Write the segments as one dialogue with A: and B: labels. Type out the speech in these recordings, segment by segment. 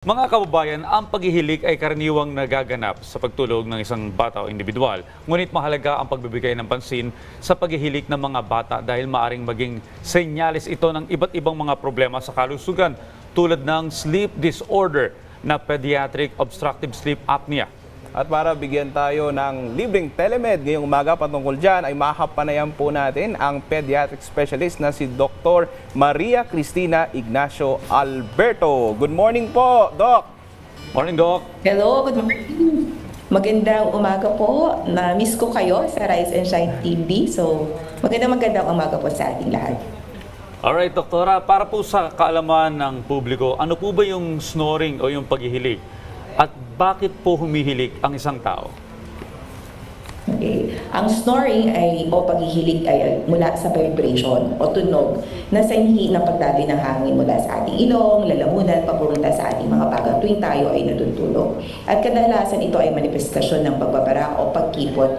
A: Mga kababayan, ang paghihilik ay karaniwang nagaganap sa pagtulog ng isang bata o individual. Ngunit mahalaga ang pagbibigay ng pansin sa paghihilik ng mga bata dahil maaring maging senyales ito ng iba't ibang mga problema sa kalusugan tulad ng sleep disorder na pediatric obstructive sleep apnea.
B: At para bigyan tayo ng libreng telemed ngayong umaga patungkol dyan ay makakapanayan po natin ang pediatric specialist na si Dr. Maria Cristina Ignacio Alberto. Good morning po, Doc!
A: Morning, Doc.
C: Hello, good morning. Magandang umaga po. Na-miss ko kayo sa Rise and Shine TV. So, magandang magandang umaga po sa ating lahat.
A: Alright, doktora, para po sa kaalaman ng publiko, ano po ba yung snoring o yung paghihilik? At bakit po humihilik ang isang tao?
C: Okay. Ang snoring ay o paghihilig ay mula sa vibration o tunog na sanhi ng pagdaloy ng hangin mula sa ating ilong, lalamunan, papunta sa ating mga bagang tuwing tayo ay natutulog. At kadalasan ito ay manifestasyon ng pagbabara o pagkipot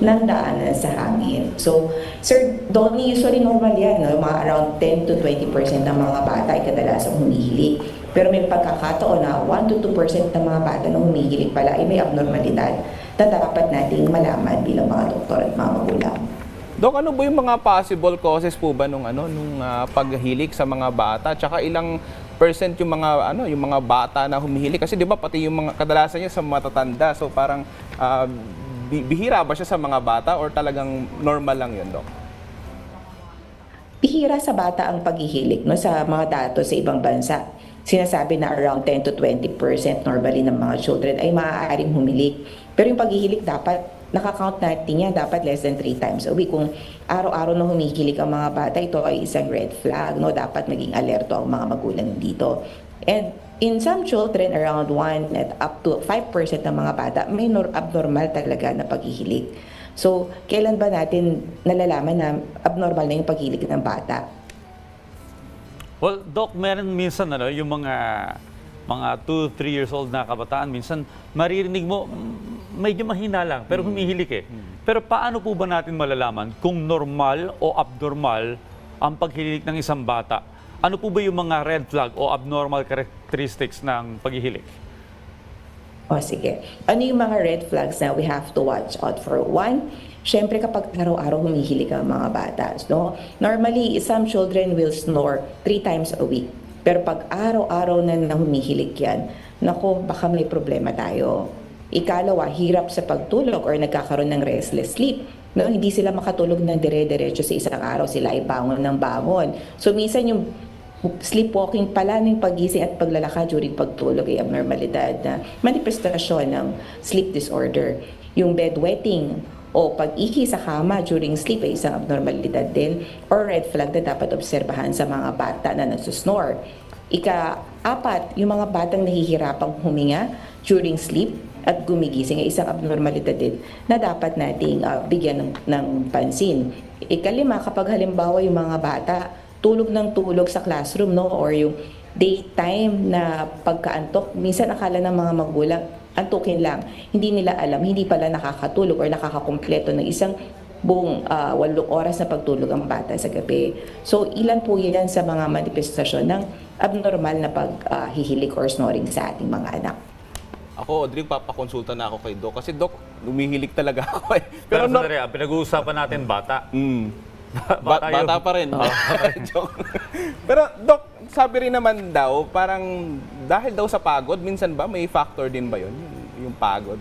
C: ng daanan sa hangin. So, Sir Donnie, usually normal yan, no? mga around 10 to 20% ng mga bata ay kadalasang humihilig. Pero may pagkakataon na 1 to 2% ng mga bata na humihilig pala ay may abnormalidad na dapat nating malaman bilang mga doktor at mga magulang.
B: Doc, ano ba yung mga possible causes po ba nung ano nung ah, paghihilik sa mga bata? Tsaka ilang percent yung mga ano yung mga bata na humihilik kasi 'di ba pati yung mga kadalasan niya sa matatanda. So parang bi- bihira ba siya sa mga bata or talagang normal lang 'yun, Doc?
C: Bihira sa bata ang paghihilig no, sa mga datos sa ibang bansa. Sinasabi na around 10 to 20% normally ng mga children ay maaaring humilik. Pero yung paghihilig dapat, nakakount natin yan, dapat less than 3 times a week. Kung araw-araw na humihilig ang mga bata, ito ay isang red flag. No? Dapat maging alerto ang mga magulang dito. And in some children, around 1 at up to 5% ng mga bata, may nor- abnormal talaga na paghihilig. So, kailan ba natin nalalaman na abnormal na yung paghilig ng bata?
A: Well, Doc, meron minsan ano, yung mga mga 2, 3 years old na kabataan, minsan maririnig mo, mm, medyo mahina lang, pero humihilik eh. Pero paano po ba natin malalaman kung normal o abnormal ang paghihilik ng isang bata? Ano po ba yung mga red flag o abnormal characteristics ng paghihilik?
C: O sige, ano yung mga red flags na we have to watch out for? One, syempre kapag araw-araw humihilig ang mga bata. No? Normally, some children will snore three times a week. Pero pag araw-araw na, na humihilig yan, nako, baka may problema tayo. Ikalawa, hirap sa pagtulog or nagkakaroon ng restless sleep. No, hindi sila makatulog ng dire-diretso sa isang araw, sila ay bangon ng bangon. So minsan yung sleepwalking pala ng pagising at paglalakad during pagtulog ay abnormalidad na manifestasyon ng sleep disorder. Yung bedwetting o pag-ihi sa kama during sleep ay isang abnormalidad din or red flag na dapat obserbahan sa mga bata na nagsusnore. Ika-apat, yung mga batang nahihirapang huminga during sleep at gumigising ay isang abnormalidad din na dapat nating ah, bigyan ng, ng pansin. Ikalima, kapag halimbawa yung mga bata tulog ng tulog sa classroom no or yung daytime na pagkaantok minsan akala ng mga magulang antukin lang hindi nila alam hindi pala nakakatulog or nakakakumpleto ng isang buong ah, walong oras na pagtulog ang bata sa gabi. So ilan po yan sa mga manifestasyon ng abnormal na paghihilik or snoring sa ating mga anak.
B: Ako, Audrey, papakonsulta na ako kay Doc kasi Doc, lumihilig talaga ako eh.
A: Pero,
B: no-
A: sandali, ah, pinag-uusapan natin bata.
B: Mm.
A: Bata
B: Ba- bata pa rin. Joke. Pero Doc, sabi rin naman daw, parang dahil daw sa pagod, minsan ba may factor din ba yun? Yung, pagod?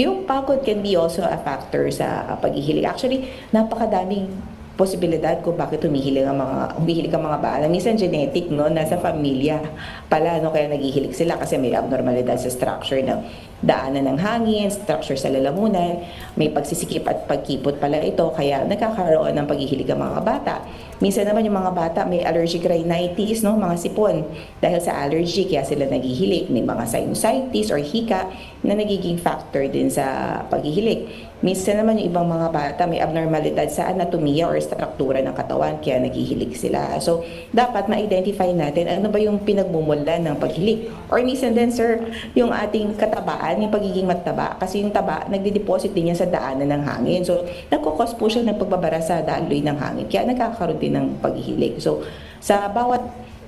C: Yung pagod can be also a factor sa uh, paghihilig. Actually, napakadaming posibilidad kung bakit humihilig ang mga humihilig ang mga bata. Minsan genetic no, nasa familia pala no kaya naghihilig sila kasi may abnormalidad sa structure ng daanan ng hangin, structure sa lalamunan, may pagsisikip at pagkipot pala ito kaya nagkakaroon ng paghihilig ang mga bata. Minsan naman yung mga bata may allergic rhinitis, no, mga sipon. Dahil sa allergy kaya sila naghihilig, may mga sinusitis or hika na nagiging factor din sa paghihilig. Minsan naman yung ibang mga bata may abnormalidad sa anatomiya or struktura ng katawan kaya naghihilig sila. So, dapat ma-identify natin ano ba yung pinagmumulan ng paghilig. Or minsan din, sir, yung ating katabaan, yung pagiging mataba. Kasi yung taba, nagdi-deposit din yan sa daanan ng hangin. So, nagkukos po siya ng pagbabara sa daloy ng hangin. Kaya nagkakaroon din ng paghihilig. So, sa bawat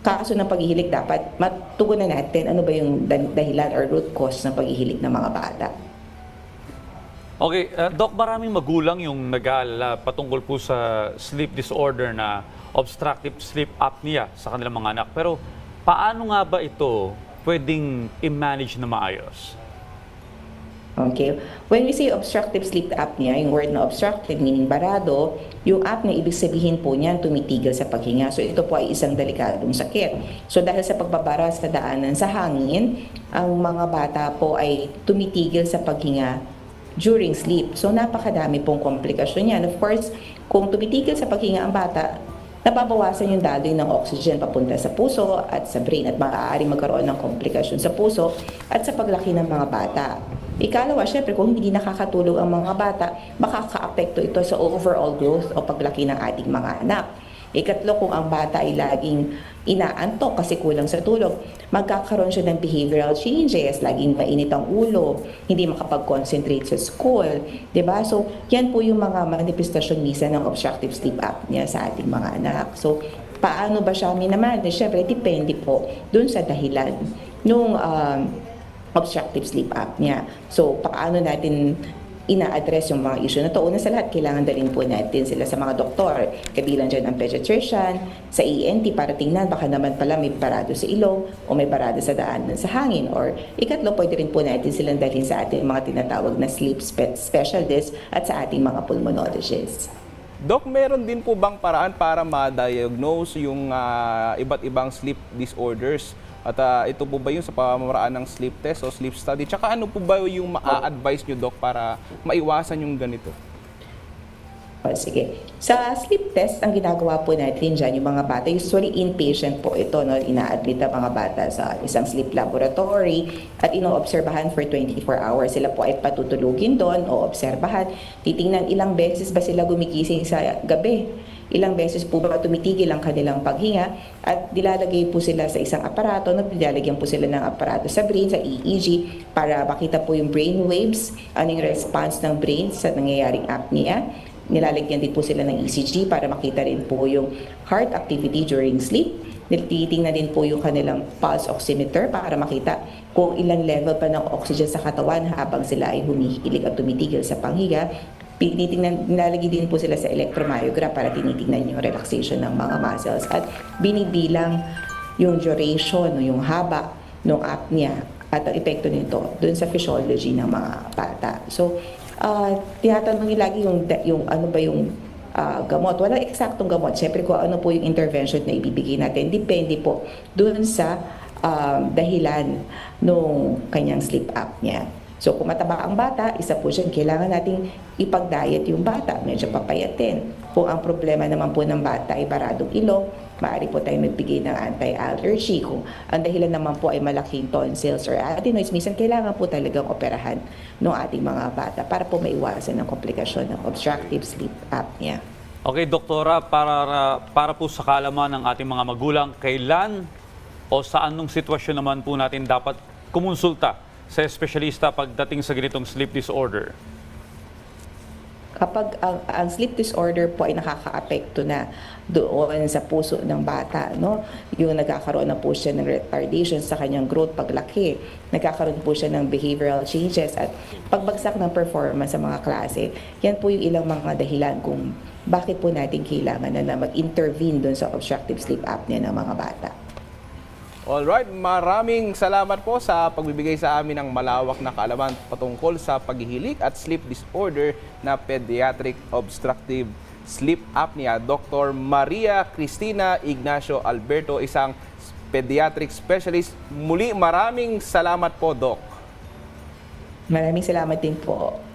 C: kaso ng paghihilik dapat matugunan natin ano ba yung dah- dahilan or root cause ng paghihilik ng mga bata.
A: Okay, uh, Doc, maraming magulang yung nag-aalala patungkol po sa sleep disorder na obstructive sleep apnea sa kanilang mga anak. Pero paano nga ba ito pwedeng i-manage na maayos?
C: Okay. When we say obstructive sleep apnea, yung word na obstructive meaning barado, yung apnea ibig sabihin po niyan tumitigil sa paghinga. So ito po ay isang delikadong sakit. So dahil sa pagbabara sa daanan sa hangin, ang mga bata po ay tumitigil sa paghinga during sleep. So napakadami pong komplikasyon yan. Of course, kung tumitigil sa paghinga ang bata, nababawasan yung daloy ng oxygen papunta sa puso at sa brain at maaari magkaroon ng komplikasyon sa puso at sa paglaki ng mga bata. Ikalawa, syempre kung hindi nakakatulog ang mga bata, makaka-apekto ito sa overall growth o paglaki ng ating mga anak. Ikatlo, kung ang bata ay laging inaantok kasi kulang sa tulog, magkakaroon siya ng behavioral changes, laging mainit ang ulo, hindi makapag-concentrate sa school, ba? So, yan po yung mga manifestasyon misa ng obstructive sleep apnea sa ating mga anak. So, paano ba siya minamanage? Siyempre, depende po dun sa dahilan nung um, obstructive sleep apnea. So, paano natin ina-address yung mga issue na to. Una sa lahat, kailangan dalhin po natin sila sa mga doktor. Kabilang dyan ang pediatrician, sa ENT para tingnan baka naman pala may barado sa ilong o may barado sa daan sa hangin. Or ikatlo, pwede rin po natin silang dalhin sa ating mga tinatawag na sleep spe- specialist at sa ating mga pulmonologists.
B: Doc, meron din po bang paraan para ma-diagnose yung ah, iba't ibang sleep disorders? At ah, ito po ba yung sa pamamaraan ng sleep test o sleep study? Tsaka ano po ba yung ma-advise nyo, Doc, para maiwasan yung ganito?
C: O, sige. Sa sleep test, ang ginagawa po natin dyan, yung mga bata, usually inpatient po ito, no? ina-admit ang mga bata sa isang sleep laboratory at ino-obserbahan for 24 hours. Sila po ay patutulugin doon o obserbahan. Titingnan ilang beses ba sila gumigising sa gabi. Ilang beses po ba tumitigil ang kanilang paghinga at nilalagay po sila sa isang aparato, no? nilalagyan po sila ng aparato sa brain, sa EEG, para makita po yung brain waves, anong response ng brain sa nangyayaring apnea nilalagyan din po sila ng ECG para makita rin po yung heart activity during sleep. Nititingnan din po yung kanilang pulse oximeter para makita kung ilang level pa ng oxygen sa katawan habang sila ay humihilig at tumitigil sa panghiga. Tinitingnan, nilalagay din po sila sa electromyogram para tinitingnan yung relaxation ng mga muscles at binibilang yung duration yung haba ng apnea at ang epekto nito dun sa physiology ng mga bata. So, uh, tinatanong lagi yung, yung ano ba yung ah, gamot. Walang eksaktong gamot. Siyempre kung ano po yung intervention na ibibigay natin, depende po dun sa um, dahilan nung kanyang sleep apnea. So kung mataba ang bata, isa po siya, kailangan nating ipag-diet yung bata, medyo papayatin. Kung ang problema naman po ng bata ay baradong ilong, maaari po tayo magbigay ng anti-allergy. Kung ang dahilan naman po ay malaking tonsils or adenoids, minsan kailangan po talagang operahan ng ating mga bata para po maiwasan ang komplikasyon ng obstructive sleep apnea.
A: Okay, doktora, para, para po sa kaalaman ng ating mga magulang, kailan o sa anong sitwasyon naman po natin dapat kumonsulta sa espesyalista pagdating sa ganitong sleep disorder?
C: kapag ang, ang sleep disorder po ay nakakaapekto na doon sa puso ng bata, no? Yung nagkakaroon na po siya ng retardation sa kanyang growth paglaki. Nagkakaroon po siya ng behavioral changes at pagbagsak ng performance sa mga klase. Yan po yung ilang mga dahilan kung bakit po natin kailangan na, na mag-intervene doon sa obstructive sleep apnea ng mga bata.
B: Alright, maraming salamat po sa pagbibigay sa amin ng malawak na kaalaman patungkol sa paghihilik at sleep disorder na pediatric obstructive sleep apnea. Dr. Maria Cristina Ignacio Alberto, isang pediatric specialist. Muli, maraming salamat po, Doc.
C: Maraming salamat din po.